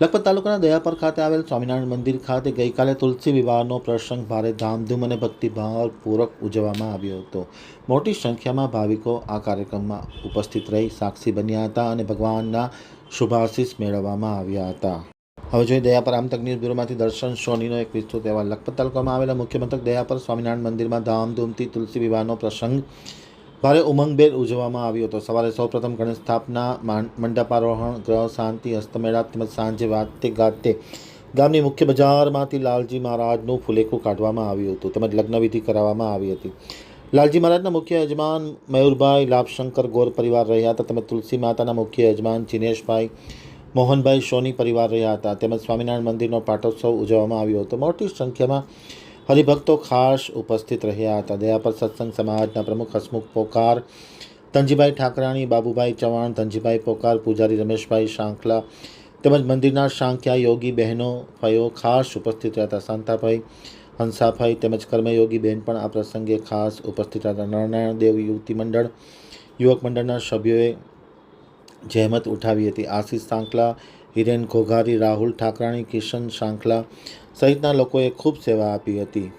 લખપત તાલુકાના દયાપર ખાતે આવેલ સ્વામિનારાયણ મંદિર ખાતે ગઈકાલે તુલસી વિવાહનો પ્રસંગ ભારે ધામધૂમ અને ભક્તિભાવપૂર્વક ઉજવવામાં આવ્યો હતો. મોટી સંખ્યામાં ભાવિકો આ કાર્યક્રમમાં ઉપસ્થિત રહી સાક્ષી બન્યા હતા અને ભગવાનના શુભાશીષ મેળવવામાં આવ્યા હતા. હવે જોઈએ દયાપર આમતક ન્યૂઝ બ્યુરોમાંથી દર્શન સોનીનો એક વિસ્તૃત અહેવાલ. લખપત તાલુકામાં આવેલા મુખ્ય મથક દયાપર સ્વામિનારાયણ મંદિરમાં ધામધૂમથી તુલસી વિવાહનો પ્રસંગ ભારે ઉમંગભેર ઉજવવામાં આવ્યો હતો. સવારે સૌપ્રથમ ગણેશ સ્થાપના મંડપારોહણ, ગ્રહ શાંતિ, હસ્તમેળાપ તેમજ સાંજે વાતે ગાતે ગામની મુખ્ય બજારમાંથી લાલજી મહારાજનું ફુલેકું કાઢવામાં આવ્યું હતું તેમજ લગ્નવિધિ કરાવવામાં આવી હતી. લાલજી મહારાજના મુખ્ય યજમાન મયુરભાઈ લાભશંકર ગોર પરિવાર રહ્યા હતા તેમજ તુલસી માતાના મુખ્ય યજમાન ચિનેશભાઈ મોહનભાઈ સોની પરિવાર રહ્યા હતા તેમજ સ્વામિનારાયણ મંદિરનો પાટોત્સવ ઉજવવામાં આવ્યો હતો. મોટી સંખ્યામાં હરિભક્તો ખાસ ઉપસ્થિત રહ્યા હતા. દયાપર સત્સંગ સમાજના પ્રમુખ હસમુખ પોકાર, ધનજીભાઈ ઠાકરાણી, બાબુભાઈ ચવાણ, ધનજીભાઈ પોકાર, પૂજારી રમેશભાઈ શાંખલા તેમજ મંદિરના શાંખ્યા યોગી બહેનો ભાઈઓ ખાસ ઉપસ્થિત રહ્યા હતા. શાંતાભાઈ હંસાભાઈ તેમજ કર્મયોગી બહેન પણ આ પ્રસંગે ખાસ ઉપસ્થિત રહ્યા હતા. નારાયણ દેવ યુવતી મંડળ, યુવક મંડળના સભ્યોએ જહેમત ઉઠાવી હતી. આશિષ સાંકલા હિરેન ઘોઘારી, રાહુલ ઠાકરાણી, કિશન સાંકલા સહિતના લોકોએ ખૂબ સેવા આપી હતી.